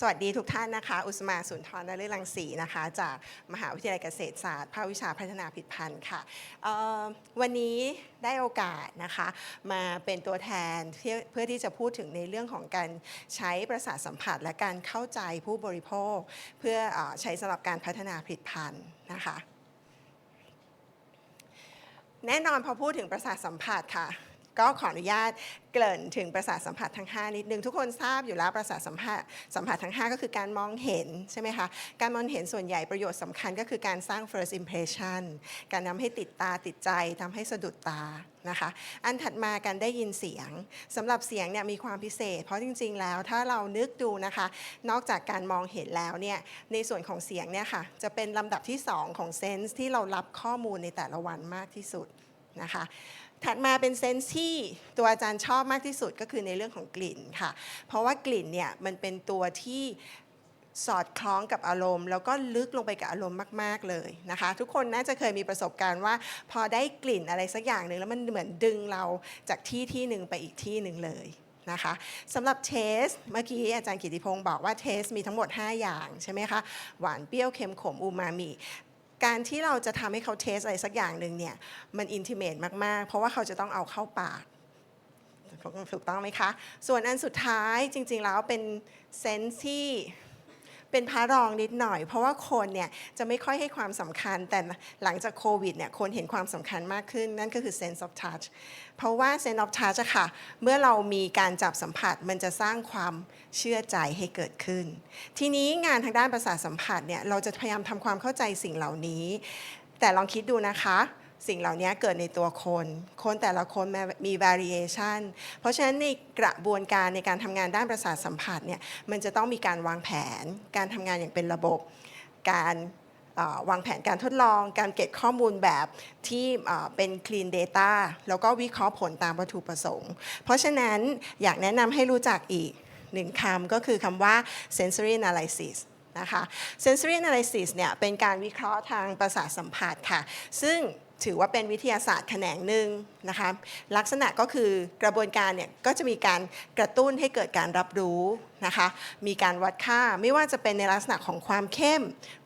สวัสดีทุกท่านนะคะ อุสมาสุนทรนฤรังสีนะคะ จากมหาวิทยาลัยเกษตรศาสตร์ภาควิชาพัฒนาผลิตภัณฑ์ค่ะวันนี้ได้โอกาสนะคะ มาเป็นตัวแทนเพื่อเพื่อที่จะพูดถึงในเรื่องของการใช้ประสาทสัมผัส และการเข้าใจผู้บริโภค เพื่อเออใช้สำหรับการพัฒนาผลิตภัณฑ์นะคะ แน่นอนพอพูดถึงประสาทสัมผัสค่ะ ก็ขออนุญาตเกริ่นถึงประสาทสัมผัสทั้ง 5 นิดนึง ทุกคนทราบอยู่แล้วประสาทสัมผัสสัมผัสทั้ง 5 ก็คือการมองเห็นใช่ไหมคะการมองเห็นส่วนใหญ่ประโยชน์สำคัญก็คือการสร้าง first impression การทำให้ติดตาติดใจทำให้สะดุดตานะคะอันถัดมาการได้ยินเสียงสำหรับเสียงเนี่ยมีความพิเศษ เพราะจริง ๆ แล้วถ้าเรานึกดูนะคะ นอกจากการมองเห็นแล้วเนี่ยในส่วนของเสียงเนี่ยค่ะจะเป็นลำดับที่ 2 ของเซนส์ที่เรารับข้อมูลในแต่ละวันมากที่สุดนะคะ ถัดมาเป็นเซนส์ที่ตัวอาจารย์ชอบมากที่สุดก็คือในเรื่องของกลิ่นค่ะ เพราะว่ากลิ่นเนี่ยมันเป็นตัวที่สอดคล้องกับอารมณ์ แล้วก็ลึกลงไปกับอารมณ์มาก ๆ เลยนะคะ ทุกคนน่าจะเคยมีประสบการณ์ว่า พอได้กลิ่นอะไรสักอย่างหนึ่งแล้วมันเหมือนดึงเราจากที่ที่หนึ่งไปอีกที่หนึ่งเลยนะคะสำหรับเทสเมื่อกี้อาจารย์กิติพงศ์บอกว่าเทสมีทั้งหมด 5 อย่างใช่ไหมคะ หวานเปรี้ยวเค็มขมอูมามิ การที่เราจะทำให้เขาเทสอะไรสักอย่างหนึ่งเนี่ยมันอินทิเมตมาก ๆ เพราะว่าเขาจะต้องเอาเข้าปากถูกต้องไหมคะ ส่วนอันสุดท้ายจริง ๆ แล้วเป็นเซนส์ที่ เป็นพระรองนิดหน่อย เพราะว่าคนเนี่ยจะไม่ค่อยให้ความสำคัญ แต่หลังจากโควิดเนี่ยคนเห็นความสำคัญมากขึ้น นั่นก็คือ sense of touch เพราะว่า sense of touch อะค่ะ เมื่อเรามีการจับสัมผัสมันจะสร้างความเชื่อใจให้เกิดขึ้น ทีนี้งานทางด้านประสาทสัมผัสเนี่ยเราจะพยายามทำความเข้าใจสิ่งเหล่านี้ แต่ลองคิดดูนะคะ สิ่งเหล่านี้เกิดในตัวคน คนแต่ละคนมี variation เพราะฉะนั้นในกระบวนการในการทำงานด้านประสาทสัมผัสเนี่ยมันจะต้องมีการวางแผน การทำงานอย่างเป็นระบบ การวางแผนการทดลอง การเก็บข้อมูลแบบที่เป็น clean data แล้วก็วิเคราะห์ผลตามวัตถุประสงค์ เพราะฉะนั้นอยากแนะนำให้รู้จักอีกหนึ่งคำก็คือคำว่า sensory analysis นะคะ sensory analysis เนี่ยเป็นการวิเคราะห์ทางประสาทสัมผัสค่ะ ซึ่งถือว่าเป็นวิทยาศาสตร์แขนงหนึ่งนะคะลักษณะก็คือกระบวนการเนี่ยก็จะมีการกระตุ้นให้เกิดการรับรู้นะคะมีการวัดค่าไม่ว่าจะเป็นในลักษณะของความเข้ม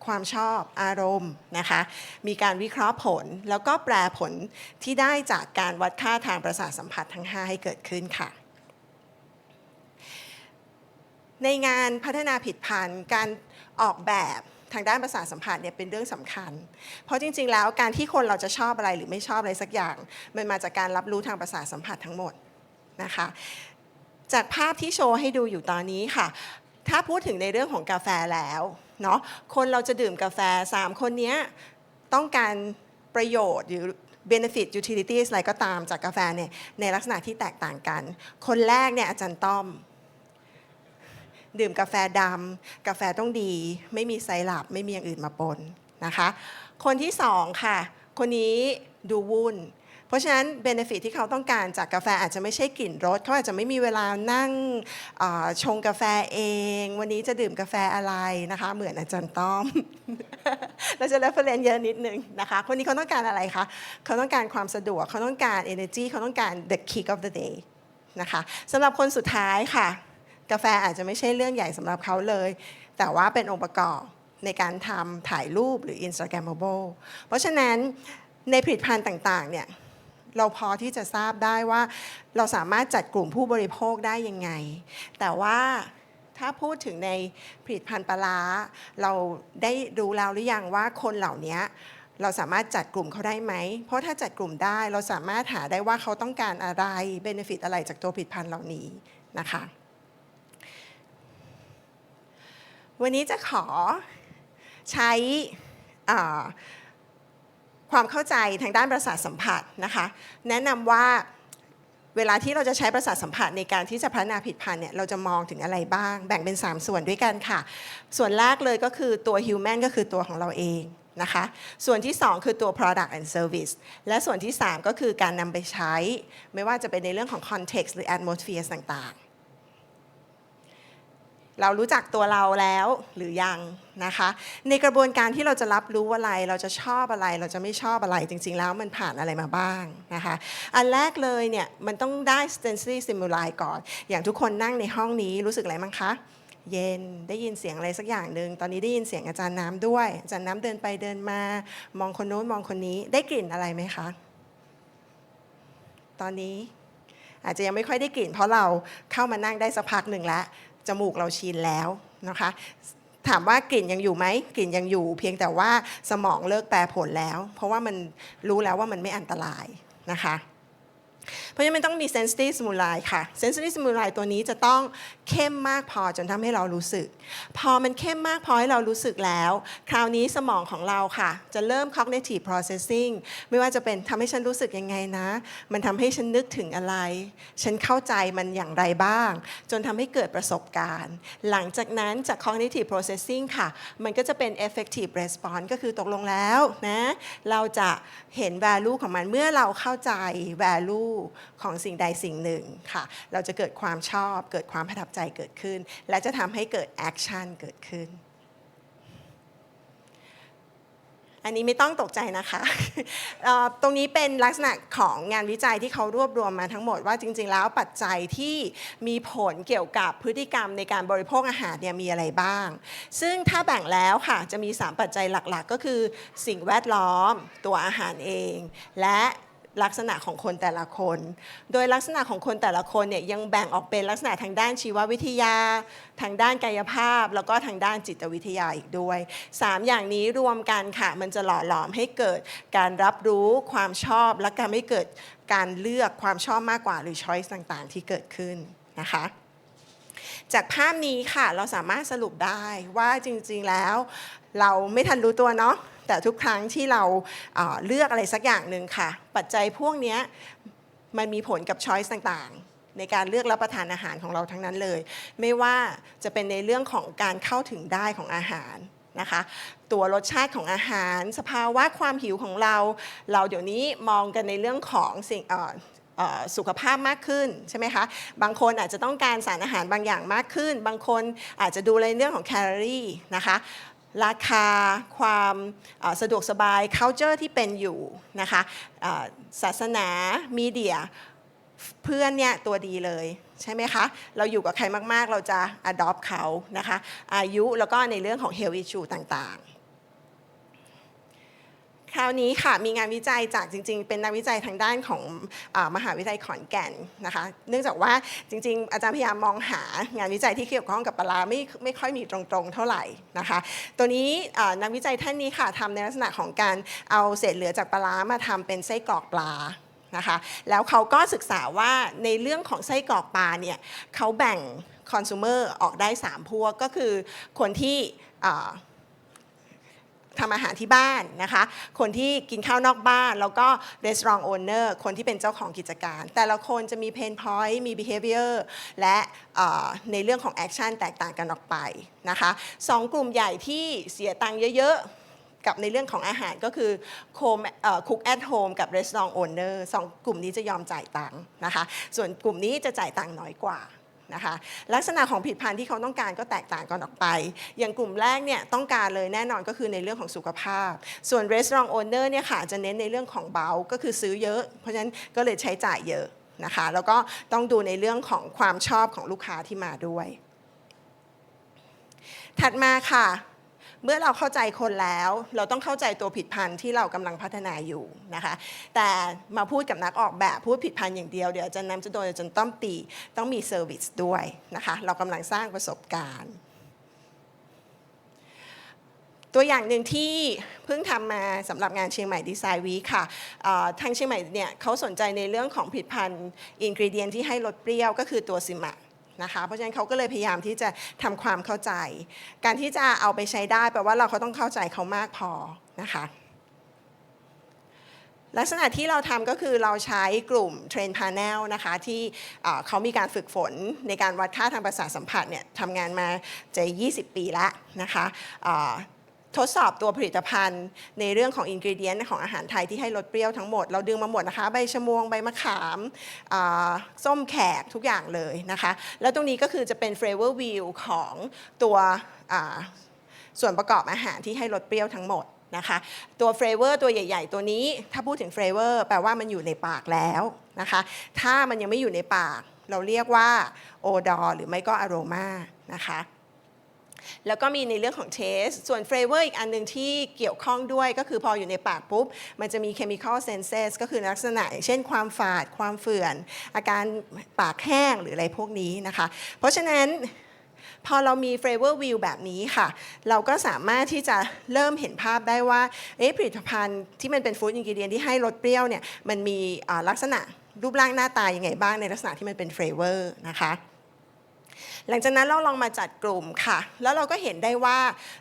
ความชอบอารมณ์นะคะมีการวิเคราะห์ผลแล้วก็แปลผลที่ได้จากการวัดค่าทางประสาทสัมผัสทั้ง 5 ให้เกิดขึ้นค่ะในงานพัฒนาผิดพันธ์การออกแบบ ทางด้านประสาทสัมผัสเนี่ยเป็นเรื่องสำคัญ เพราะจริง ๆ แล้วการที่คนเราจะชอบอะไรหรือไม่ชอบอะไรสักอย่าง มันมาจากการรับรู้ทางประสาทสัมผัสทั้งหมดนะคะ จากภาพที่โชว์ให้ดูอยู่ตอนนี้ค่ะ ถ้าพูดถึงในเรื่องของกาแฟแล้วเนาะคนเราจะดื่มกาแฟ 3 คนนี้ต้องการประโยชน์หรือ benefit utilities อะไรก็ตามจากกาแฟเนี่ยในลักษณะที่แตกต่างกัน คนแรกเนี่ยอาจารย์ต้อม ดื่มกาแฟดำกาแฟต้องดี ไม่มีไซรัปไม่มีอย่างอื่นมาปนนะคะ คนที่สองค่ะ คนนี้ดูวุ่น เพราะฉะนั้นเบนฟิตที่เขาต้องการจากกาแฟอาจจะไม่ใช่กลิ่นรสเขาอาจจะไม่มีเวลานั่งชงกาแฟเอง วันนี้จะดื่มกาแฟอะไรนะคะ เหมือนอาจารย์ต้อม เราจะ reference เยอะนิดนึงนะคะ คนนี้เขาต้องการอะไรคะเขาต้องการความสะดวกเขาต้องการ energy เขาต้องการ the kick of the day นะคะสำหรับคนสุดท้ายค่ะ กาแฟอาจจะไม่ใช่เรื่องใหญ่สำหรับเขาเลย แต่ว่าเป็นองค์ประกอบในการทำถ่ายรูปหรือ Instagrammable เพราะฉะนั้นในผลิตภัณฑ์ต่างๆเนี่ยเราพอที่จะทราบได้ว่าเราสามารถจัดกลุ่มผู้บริโภคได้ยังไง แต่ว่าถ้าพูดถึงในผลิตภัณฑ์ปลาร้าเราได้รู้แล้วหรือยังว่าคนเหล่านี้เราสามารถจัดกลุ่มเขาได้ไหม เพราะถ้าจัดกลุ่มได้เราสามารถหาได้ว่าเขาต้องการอะไรเบนฟิตอะไรจากตัวผลิตภัณฑ์เหล่านี้นะคะ วันนี้จะขอใช้ความเข้าใจทางด้านประสาทสัมผัสนะคะแนะนำว่าเวลาที่เราจะใช้ประสาทสัมผัสในการที่จะพัฒนาผิดพันธ์เนี่ยเราจะมองถึงอะไรบ้าง แบ่งเป็น 3 ส่วนด้วยกันค่ะ ส่วนแรกเลยก็คือตัว human ก็คือตัวของเราเองนะคะส่วนที่ 2 คือตัว product and service และส่วนที่ 3 ก็คือการนำไปใช้ ไม่ว่าจะเป็นในเรื่องของ context หรือ atmosphere ต่างๆ เรารู้จักตัวเราแล้วหรือยังนะคะ ในกระบวนการที่เราจะรับรู้อะไร เราจะชอบอะไร เราจะไม่ชอบอะไรจริง ๆ แล้วมันผ่านอะไรมาบ้างนะคะ อันแรกเลยเนี่ยมันต้องได้ sensory stimuli ก่อน อย่างทุกคนนั่งในห้องนี้รู้สึกอะไรมั้งคะเย็นได้ยินเสียงอะไรสักอย่างหนึ่งตอนนี้ได้ยินเสียงอาจารย์น้ำด้วย อาจารย์น้ำเดินไปเดินมา มองคนโน้นมองคนนี้ได้กลิ่นอะไรไหมคะ ตอนนี้อาจจะยังไม่ค่อยได้กลิ่น เพราะเราเข้ามานั่งได้สักพักหนึ่งแล้ว จมูกเราชินแล้วนะคะ ถามว่ากลิ่นยังอยู่ไหมกลิ่นยังอยู่ เพียงแต่ว่าสมองเลิกแปรผลแล้ว เพราะว่ามันรู้แล้วว่ามันไม่อันตรายนะคะ เพราะฉะนั้นมันต้องมี sensory stimuli ค่ะ sensory stimuli ตัวนี้จะต้องเข้มมากพอจนทำให้เรารู้สึก พอมันเข้มมากพอให้เรารู้สึกแล้ว คราวนี้สมองของเราค่ะ จะเริ่ม cognitive processing ไม่ว่าจะเป็นทำให้ฉันรู้สึกยังไงนะ มันทำให้ฉันนึกถึงอะไร ฉันเข้าใจมันอย่างไรบ้าง จนทำให้เกิดประสบการณ์ หลังจากนั้นจาก cognitive processing ค่ะ มันก็จะเป็น effective response ก็คือตกลงแล้วนะเราจะเห็น value ของมันเมื่อเราเข้าใจ value ของสิ่งใดสิ่งหนึ่งค่ะ เราจะเกิดความชอบ เกิดความประทับใจเกิดขึ้น และจะทำให้เกิด action เกิดขึ้น อันนี้ไม่ต้องตกใจนะคะ ตรงนี้เป็นลักษณะของงานวิจัยที่เขารวบรวมมาทั้งหมดว่าจริง ๆ แล้วปัจจัยที่มีผลเกี่ยวกับพฤติกรรมในการบริโภคอาหารเนี่ยมีอะไรบ้าง ซึ่งถ้าแบ่งแล้วค่ะจะมี 3 ปัจจัยหลักๆ ก็คือสิ่งแวดล้อมตัวอาหารเอง และ ลักษณะของคนแต่ละคน โดยลักษณะของคนแต่ละคนเนี่ยยังแบ่งออกเป็นลักษณะทางด้านชีววิทยา ทางด้านกายภาพ แล้วก็ทางด้านจิตวิทยาอีกด้วย 3 อย่างนี้รวมกันค่ะ มันจะหล่อหลอมให้เกิดการรับรู้ความชอบ และการไม่เกิดการเลือกความชอบมากกว่าหรือช้อยส์ต่างๆ ที่เกิดขึ้นนะคะจากภาพนี้ค่ะเราสามารถสรุปได้ว่าจริงๆแล้ว เราไม่ทันรู้ตัวเนาะ แต่ทุกครั้งที่เราเลือกอะไรสักอย่างหนึ่งค่ะ ปัจจัยพวกนี้มันมีผลกับช้อยส์ต่างๆ ในการเลือกรับประทานอาหารของเราทั้งนั้นเลย ไม่ว่าจะเป็นในเรื่องของการเข้าถึงได้ของอาหารนะคะตัวรสชาติของอาหาร สภาวะความหิวของเรา เราเดี๋ยวนี้มองกันในเรื่องของสิ่งสุขภาพมากขึ้นใช่ไหมคะ บางคนอาจจะต้องการสารอาหารบางอย่างมากขึ้น บางคนอาจจะดูในเรื่องของแคลอรี่นะคะ ราคาความสะดวกสบาย culture ที่เป็นอยู่นะคะศาสนามีเดียเพื่อนเนี่ยตัวดีเลยใช่ไหมคะ เราอยู่กับใครมาก ๆ เราจะ adopt เขานะคะ อายุแล้วก็ในเรื่องของ health issue ต่าง ๆ คราวนี้ค่ะมีงานวิจัยจากจริง ๆ เป็นนักวิจัยทางด้านของอมหาวิทยาลัยขอนแก่นนะคะ เนื่องจากว่าจริง ๆ อาจารย์พยายามมองหางานวิจัยที่เกี่ยวข้องกับปลาไม่ไม่ค่อยมีตรงๆ เท่าไหร่นะคะ ตัวนี้นักวิจัยท่านนี้ค่ะทำในลักษณะของการเอาเศษเหลือจากปลามาทำเป็นไส้กรอกปลานะคะ แล้วเขาก็ศึกษาว่าในเรื่องของไส้กรอกปลาเนี่ยเขาแบ่งคอน sumer ออกได้ 3 พวกก็คือคนที่ ทำอาหารที่บ้านนะคะ คนที่กินข้าวนอกบ้าน แล้วก็ restaurant owner คนที่เป็นเจ้าของกิจการ แต่ละคนจะมี pain point มี behavior และในเรื่องของ action แตกต่างกันออกไปนะคะสองกลุ่มใหญ่ที่เสียตังค์เยอะๆกับในเรื่องของอาหารก็คือ home เอ่อ cook at home กับ restaurant owner สองกลุ่มนี้จะยอมจ่ายตังค์นะคะ ส่วนกลุ่มนี้จะจ่ายตังค์น้อยกว่า นะคะลักษณะของผลิตภัณฑ์ที่เขาต้องการก็แตกต่างกันออกไป อย่างกลุ่มแรกเนี่ยต้องการเลยแน่นอนก็คือในเรื่องของสุขภาพ ส่วน restaurant owner เนี่ยค่ะจะเน้นในเรื่องของเบาก็คือซื้อเยอะ เพราะฉะนั้นก็เลยใช้จ่ายเยอะนะคะแล้วก็ต้องดูในเรื่องของความชอบของลูกค้าที่มาด้วย ถัดมาค่ะ เมื่อเราเข้าใจคนแล้ว เราต้องเข้าใจตัวผิดพันธุ์ที่เรากำลังพัฒนาอยู่นะคะ แต่มาพูดกับนักออกแบบพูดผิดพันธุ์อย่างเดียวเดี๋ยวอาจารย์นำจะโดนอาจารย์ต้อมตีต้องมีเซอร์วิสด้วยนะคะ เรากำลังสร้างประสบการณ์ตัวอย่างหนึ่งที่เพิ่งทำมาสำหรับงานเชียงใหม่ดีไซน์วีค่ะทางเชียงใหม่เนี่ยเขาสนใจในเรื่องของผลิตภัณฑ์อินกรีเดียนที่ให้รสเปรี้ยวก็คือตัวซิมะ นะคะเพราะฉะนั้นเขาก็เลยพยายามที่จะทำความเข้าใจ การที่จะเอาไปใช้ได้แปลว่าเราเขาต้องเข้าใจเขามากพอนะคะลักษณะที่เราทำก็คือเราใช้กลุ่มเทรนพาเนลนะคะที่เขามีการฝึกฝนในการวัดค่าทางประสาทสัมผัสเนี่ยทำงานมาจะ 20 ปีแล้วนะคะ ทดสอบตัวผลิตภัณฑ์ ในเรื่องของอินกรีเดียนของอาหารไทยที่ให้รสเปรี้ยวทั้งหมด เราดึงมาหมดนะคะ ใบชะมวง ใบมะขามาส้มแขกทุกอย่างเลยนะคะ แล้วตรงนี้ก็คือจะเป็น flavor wheel ของตัวส่วนประกอบอาหารที่ให้รสเปรี้ยวทั้งหมดนะคะ ตัวเฟรเวอร์ตัวใหญ่ ๆ ตัวนี้ ถ้าพูดถึงเฟรเวอร์แปลว่ามันอยู่ในปากแล้วนะคะ ถ้ามันยังไม่อยู่ในปาก เราเรียกว่าโอดอหรือไม่ก็อโรมานะคะ แล้วก็มีในเรื่องของ taste ส่วน flavor อีกอันหนึ่งที่เกี่ยวข้องด้วยก็คือพออยู่ในปากปุ๊บ มันจะมี chemical senses ก็คือลักษณะอย่างเช่นความฝาด ความเฝื่อน อาการปากแห้งหรืออะไรพวกนี้นะคะ เพราะฉะนั้นพอเรามี flavor view แบบนี้ค่ะ เราก็สามารถที่จะเริ่มเห็นภาพได้ว่าผลิตภัณฑ์ที่มันเป็น food ingredient ที่ให้รสเปรี้ยวเนี่ยมันมีลักษณะรูปร่างหน้าตายังไงบ้างในลักษณะที่มันเป็น flavor นะคะ หลังจากนั้นเราลองมาจัดกลุ่มค่ะ แล้วเราก็เห็นได้ว่า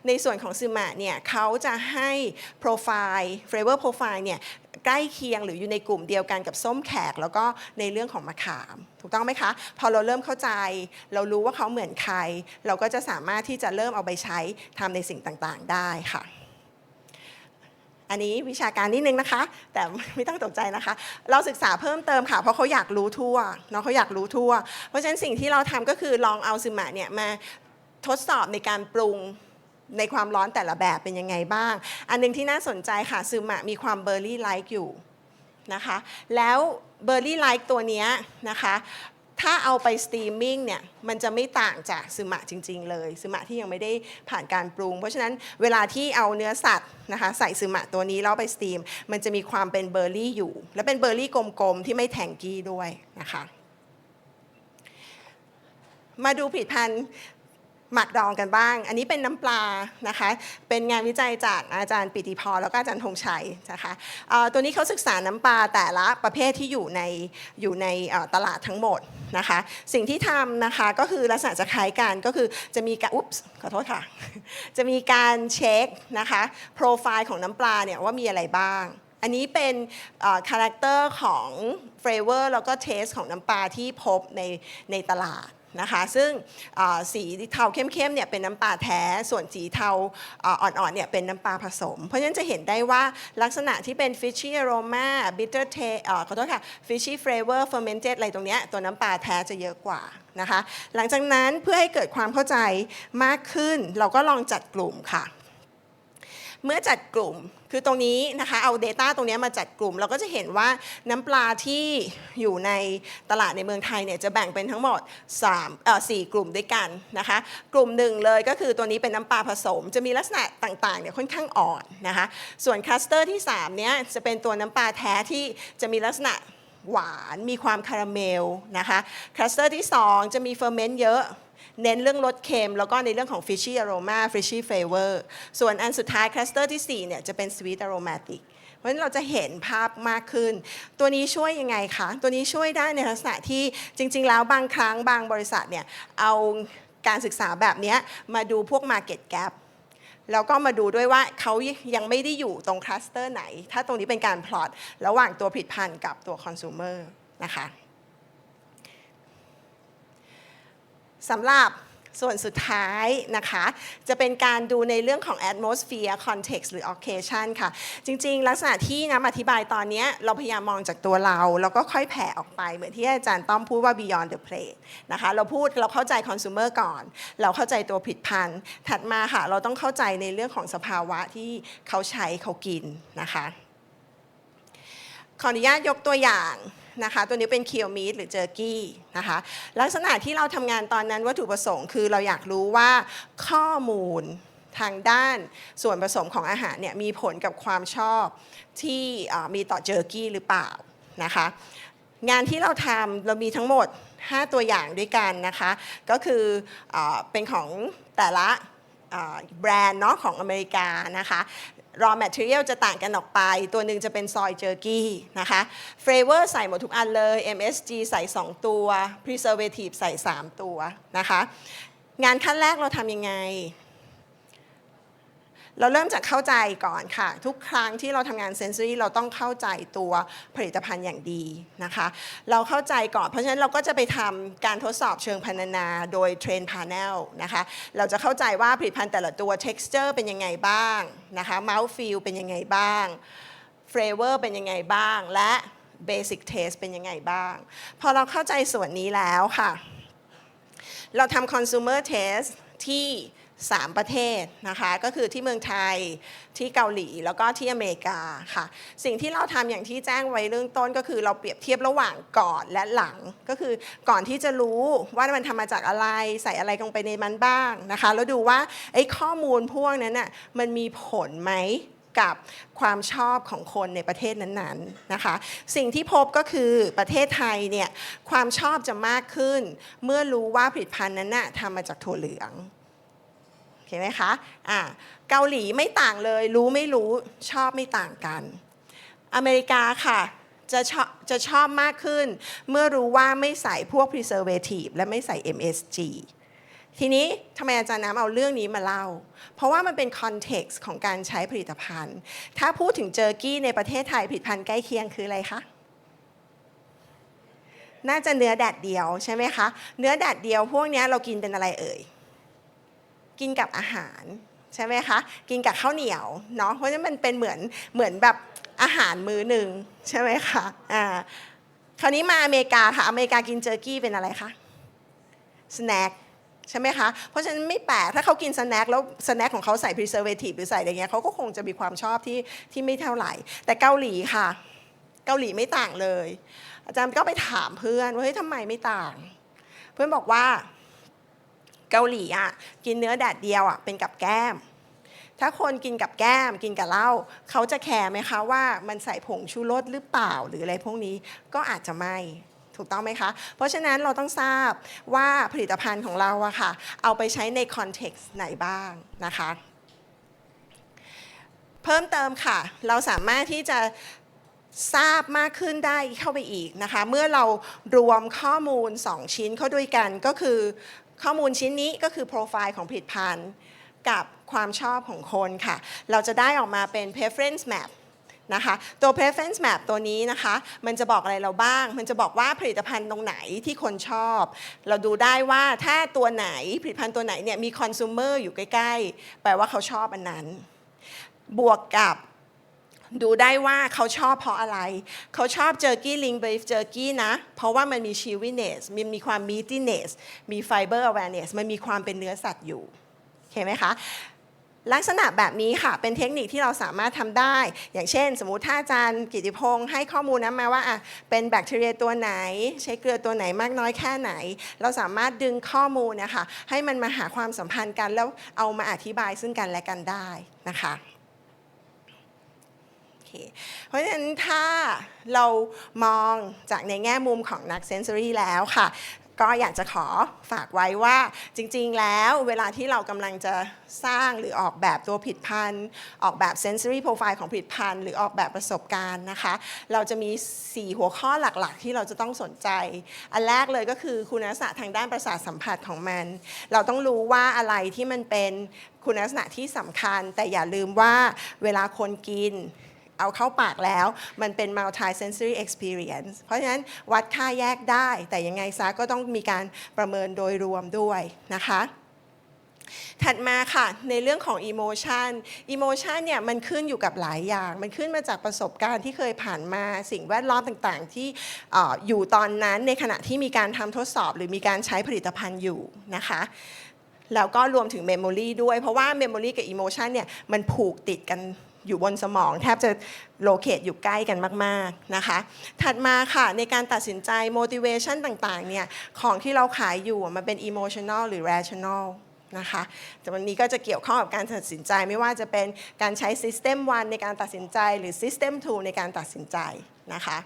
ในส่วนของซึมะเนี่ยเขาจะให้โปรไฟล์ flavor profile เนี่ยใกล้เคียงหรืออยู่ในกลุ่มเดียวกันกับส้มแขก แล้วก็ในเรื่องของมะขาม ถูกต้องไหมคะ พอเราเริ่มเข้าใจ เรารู้ว่าเขาเหมือนใคร เราก็จะสามารถที่จะเริ่มเอาไปใช้ทำในสิ่งต่างๆ ได้ค่ะ อันนี้วิชาการนิดนึงนะคะ แต่ไม่ต้องตกใจนะคะ เราศึกษาเพิ่มเติมค่ะ เพราะเขาอยากรู้ทั่วเนาะเขาอยากรู้ทั่ว เพราะฉะนั้นสิ่งที่เราทำก็คือลองเอาซึมะเนี่ยมาทดสอบในการปรุงในความร้อนแต่ละแบบเป็นยังไงบ้าง อันหนึงที่น่าสนใจค่ะซึมะมีความเบอร์รี่ไลค์อยู่นะคะ แล้วเบอร์รี่ไลค์ตัวนี้นะคะ ถ้าเอาไปสตรีมมิ่งเนี่ยมันจะไม่ต่างจากซึมะจริง ๆ เลยซึมะที่ยังไม่ได้ผ่านการปรุง เพราะฉะนั้นเวลาที่เอาเนื้อสัตว์นะคะใส่ซึมะตัวนี้แล้วไปสตรีม มันจะมีความเป็นเบอร์รี่อยู่ และเป็นเบอร์รี่กลมๆที่ไม่แทงกี้ด้วยนะคะมาดูผลิตภัณฑ์ หมักดองกันบ้าง อันนี้เป็นน้ำปลานะคะ เป็นงานวิจัยจากอาจารย์ปิติพรแล้วก็อาจารย์ธงชัยนะคะตัวนี้เขาศึกษาน้ำปลาแต่ละประเภทที่อยู่ในอยู่ในตลาดทั้งหมดนะคะ สิ่งที่ทำนะคะก็คือลักษณะจะคล้ายกันก็คือจะมีการอุ๊บขอโทษค่ะ จะมีการเช็คนะคะโปรไฟล์ของน้ำปลาเนี่ยว่ามีอะไรบ้างอันนี้เป็นคาแรคเตอร์ของเฟรเวอร์แล้วก็เทสของน้ำปลาที่พบในในตลาด นะคะ ซึ่งสีเทาเข้มๆเนี่ยเป็นน้ำปลาแท้ ส่วนสีเทาอ่อนๆเนี่ยเป็นน้ำปลาผสม เพราะฉะนั้นจะเห็นได้ว่าลักษณะที่เป็น fishy aroma bitter taste เอ่อขอโทษค่ะ fishy flavor fermented อะไรตรงเนี้ยตัวน้ำปลาแท้จะเยอะกว่านะคะ หลังจากนั้นเพื่อให้เกิดความเข้าใจมากขึ้น เราก็ลองจัดกลุ่มค่ะ เมื่อจัดกลุ่มคือตรงนี้นะคะเอา Data ตรงนี้มาจัดกลุ่ม เราก็จะเห็นว่าน้ำปลาที่อยู่ในตลาดในเมืองไทยเนี่ยจะแบ่งเป็นทั้งหมด3เอ่อ4กลุ่มด้วยกันนะคะกลุ่มหนึ่งเลยก็คือตัวนี้เป็นน้ำปลาผสม จะมีลักษณะต่างๆเนี่ยค่อนข้างอ่อนนะคะส่วนคลัสเตอร์ที่3เนี้ยจะเป็นตัวน้ำปลาแท้ที่จะมีลักษณะหวานมีความคาราเมลนะคะคลัสเตอร์ที่ 2 จะมีเฟอร์เมนต์เยอะ เน้นเรื่องรสเค็ม แล้วก็ในเรื่องของ fishy aroma fishy flavor ส่วนอันสุดท้ายคลัสเตอร์ที่4เนี่ยจะเป็น sweet aromatic เพราะฉะนั้นเราจะเห็นภาพมากขึ้น ตัวนี้ช่วยยังไงคะ ตัวนี้ช่วยได้ในลักษณะที่จริง ๆ แล้วบางครั้งบางบริษัทเนี่ยเอาการศึกษาแบบนี้มาดูพวก market gap แล้วก็มาดูด้วยว่าเขายังไม่ได้อยู่ตรงคลัสเตอร์ไหน ถ้าตรงนี้เป็นการพลอตระหว่างตัวผลิตภัณฑ์กับตัวคอน sumer นะคะ สำหรับส่วนสุดท้ายนะคะ จะเป็นการดูในเรื่องของ atmosphere context หรือ occasion ค่ะ จริงๆ ลักษณะที่น้ำอธิบายตอนนี้เราพยายามมองจากตัวเรา แล้วก็ค่อยแผ่ออกไป เหมือนที่อาจารย์ต้อมพูดว่า beyond the plate นะคะ เราพูดเราเข้าใจ consumer ก่อน เราเข้าใจตัวผลิตภัณฑ์ถัดมาค่ะ เราต้องเข้าใจในเรื่องของสภาวะที่เขาใช้เขากินนะคะ ขออนุญาตยกตัวอย่าง นะคะ ตัวนี้เป็นเคียวมีดหรือเจอร์กี้นะคะ ลักษณะที่เราทำงานตอนนั้นวัตถุประสงค์คือเราอยากรู้ว่าข้อมูลทางด้านส่วนผสมของอาหารเนี่ยมีผลกับความชอบที่มีต่อเจอร์กี้หรือเปล่านะคะ งานที่เราทำเรามีทั้งหมด 5 ตัวอย่างด้วยกันนะคะ ก็คือเอเป็นของแต่ละแบรนด์เนาะของอเมริกานะคะ raw material จะต่างกันออกไป ตัวหนึ่งจะเป็นซอยเจอร์กี้นะคะ flavor ใส่หมดทุกอันเลย MSG ใส่ 2 ตัว preservative ใส่ 3 ตัวนะคะ งานขั้นแรกเราทำยังไง เราเริ่มจากเข้าใจก่อนค่ะ ทุกครั้งที่เราทำงานเซนซ o รีเราต้องเข้าใจตัวผลิตภัณฑ์อย่างดีนะคะ เราเข้าใจก่อนเพราะฉะนั้นเราก็จะไปทำการทดสอบเชิงพรรณนา โดยเทรนพา n e l นะคะ เราจะเข้าใจว่าผลิตภัณฑ์แต่ละตัว texture เป็นยังไงบ้างนะคะ mouth feel เป็นยังไงบ้าง flavor เป็นยังไงบ้าง และ basic taste เป็นยังไงบ้าง พอเราเข้าใจส่วนนี้แล้วค่ะ เราทำ consumer test ที่ 3 ประเทศนะคะก็คือที่เมืองไทยที่เกาหลีแล้วก็ที่อเมริกาค่ะ สิ่งที่เราทำอย่างที่แจ้งไว้เรื่องต้นก็คือเราเปรียบเทียบระหว่างก่อนและหลังก็คือก่อนที่จะรู้ว่ามันทำมาจากอะไรใส่อะไรลงไปในมันบ้างนะคะแล้วดูว่าไอ้ข้อมูลพวกนั้นน่ะมันมีผลไหมกับความชอบของคนในประเทศนั้นๆนะคะ สิ่งที่พบก็คือประเทศไทยเนี่ยความชอบจะมากขึ้น เมื่อรู้ว่าผลิตภัณฑ์นั้นน่ะทำมาจากถั่วเหลือง โอเคไหมคะอ่าเกาหลีไม่ต่างเลย รู้ไม่รู้ชอบไม่ต่างกัน อเมริกาค่ะจะชอบจะชอบมากขึ้น เมื่อรู้ว่าไม่ใส่พวก preservative และไม่ใส่ MSG ทีนี้ทำไมอาจารย์น้ำเอาเรื่องนี้มาเล่า เพราะว่ามันเป็นคอนเท็กซ์ของการใช้ผลิตภัณฑ์ ถ้าพูดถึงเจอร์กี้ในประเทศไทยผลิตภัณฑ์ใกล้เคียงคืออะไรคะ น่าจะเนื้อแดดเดียวใช่ไหมคะ เนื้อแดดเดียวพวกนี้เรากินเป็นอะไรเอ่ย กินกับอาหารใช่ไหมคะ กินกับข้าวเหนียวเนาะเพราะฉะนั้นมันเป็นเหมือนเหมือนแบบอาหารมื้อหนึ่งใช่ไหมคะอ่าคราวนี้มาอเมริกาค่ะอเมริกากินเจอร์กี้เป็นอะไรคะสแน็คใช่ไหมคะ เพราะฉะนั้นไม่แปลกถ้าเขากินสแน็คแล้วสแน็คของเขาใส่ preservative หรือใส่อะไรเงี้ยเขาก็คงจะมีความชอบที่ที่ไม่เท่าไหร่ แต่เกาหลีค่ะ เกาหลีไม่ต่างเลย อาจารย์ก็ไปถามเพื่อนว่าเฮ้ยทำไมไม่ต่าง เพื่อนบอกว่า เกาหลีอะกินเนื้อแดดเดียวอะเป็นกับแก้ม ถ้าคนกินกับแก้มกินกับเหล้าเขาจะแคร์ไหมคะว่ามันใส่ผงชูรสหรือเปล่าหรืออะไรพวกนี้ก็อาจจะไม่ถูกต้องไหมคะ เพราะฉะนั้นเราต้องทราบว่าผลิตภัณฑ์ของเราอะค่ะ เอาไปใช้ในคอนเท็กซ์ไหนบ้างนะคะ เพิ่มเติมค่ะ เราสามารถที่จะทราบมากขึ้นได้เข้าไปอีกนะคะ เมื่อเรารวมข้อมูล 2 ชิ้นเข้าด้วยกันก็คือ ข้อมูลชิ้นนี้ก็คือโปรไฟล์ของผลิตภัณฑ์ กับความชอบของคนค่ะ เราจะได้ออกมาเป็น preference map นะคะตัว preference map ตัวนี้นะคะ มันจะบอกอะไรเราบ้าง มันจะบอกว่าผลิตภัณฑ์ตรงไหนที่คนชอบ เราดูได้ว่าถ้าตัวไหนผลิตภัณฑ์ตัวไหนเนี่ยมี consumer อยู่ใกล้ ๆ แปลว่าเขาชอบอันนั้น บวกกับ ดูได้ว่าเขาชอบเพราะอะไร เขาชอบเจอกี้ลิงเบฟเจอกี้นะ เพราะว่ามันมีชีวิเนสมีมีความมีติเนสมีไฟเบอร์ awareness มันมีความเป็นเนื้อสัตว์อยู่เห็นไหมคะลักษณะแบบนี้ค่ะ เป็นเทคนิคที่เราสามารถทำได้ อย่างเช่น สมมติถ้าอาจารย์กิติพงศ์ให้ข้อมูลนะมาว่าอะเป็นแบคทีเรียตัวไหน ใช้เกลือตัวไหนมากน้อยแค่ไหน เราสามารถดึงข้อมูลนะคะให้มันมาหาความสัมพันธ์กันแล้วเอามาอธิบายซึ่งกันและกันได้นะคะ เค เพราะฉะนั้นถ้าเรามองจากในแง่มุมของนักเซนซอรี่แล้วค่ะ ก็อยากจะขอฝากไว้ว่าจริงๆ แล้วเวลาที่เรากำลังจะสร้างหรือออกแบบตัวผลิดพันธ์ออกแบบ sensory profile ของผลิดพันธ์หรือออกแบบประสบการณ์นะคะ เราจะมี 4 หัวข้อหลักๆ ที่เราจะต้องสนใจ อันแรกเลยก็คือคุณลักษณะทางด้านประสาทสัมผัสของมัน เราต้องรู้ว่าอะไรที่มันเป็นคุณลักษณะที่สำคัญ แต่อย่าลืมว่าเวลาคนกิน เอาเข้าปากแล้ว มันเป็น multi sensory experience เพราะฉะนั้นวัดค่าแยกได้ แต่ยังไงซะก็ต้องมีการประเมินโดยรวมด้วยนะคะถัดมาค่ะในเรื่องของ emotion emotion เนี่ยมันขึ้นอยู่กับหลายอย่าง มันขึ้นมาจากประสบการณ์ที่เคยผ่านมาสิ่งแวดล้อมต่างๆ ที่อออยู่ตอนนั้นในขณะที่มีการทำทดสอบ หรือมีการใช้ผลิตภัณฑ์อยู่นะคะแล้วก็รวมถึงเมมโมรีด้วย เพราะว่าเมมโมรีกับอิโมชันเนี่ยมันผูกติดกัน อยู่บนสมอง แทบจะโลเคตอยู่ใกล้กันมากๆนะคะ ถัดมาค่ะในการตัดสินใจ motivation ต่างๆเนี่ยของที่เราขายอยู่มันเป็น emotional หรือ rational นะคะแต่วันนี้ก็จะเกี่ยวข้องกับการตัดสินใจไม่ว่าจะเป็นการใช้ system 1 ในการตัดสินใจ หรือ system 2 ในการตัดสินใจนะคะ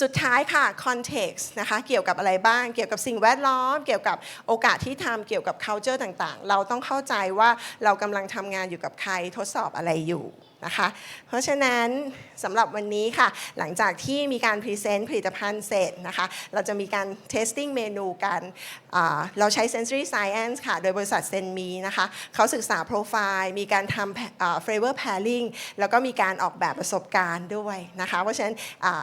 สุดท้ายค่ะ context นะคะ เกี่ยวกับอะไรบ้าง เกี่ยวกับสิ่งแวดล้อม เกี่ยวกับโอกาสที่ทำเกี่ยวกับ culture ต่างๆ เราต้องเข้าใจว่าเรากำลังทำงานอยู่กับใครทดสอบอะไรอยู่ นะคะ เพราะฉะนั้นสำหรับวันนี้ค่ะ หลังจากที่มีการพรีเซนต์ผลิตภัณฑ์เสร็จนะคะ เราจะมีการ testing เมนูกันเราใช้ sensory science ค่ะ โดยบริษัทเซนมีนะคะ เขาศึกษาโปรไฟล์ มีการทำอ่า flavor pairing แล้วก็มีการออกแบบประสบการณ์ด้วยนะคะ เพราะฉะนั้น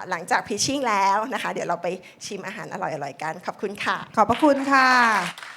หลังจาก pitching แล้วนะคะ เดี๋ยวเราไปชิมอาหารอร่อยๆกัน ขอบคุณค่ะ ขอบพระคุณค่ะ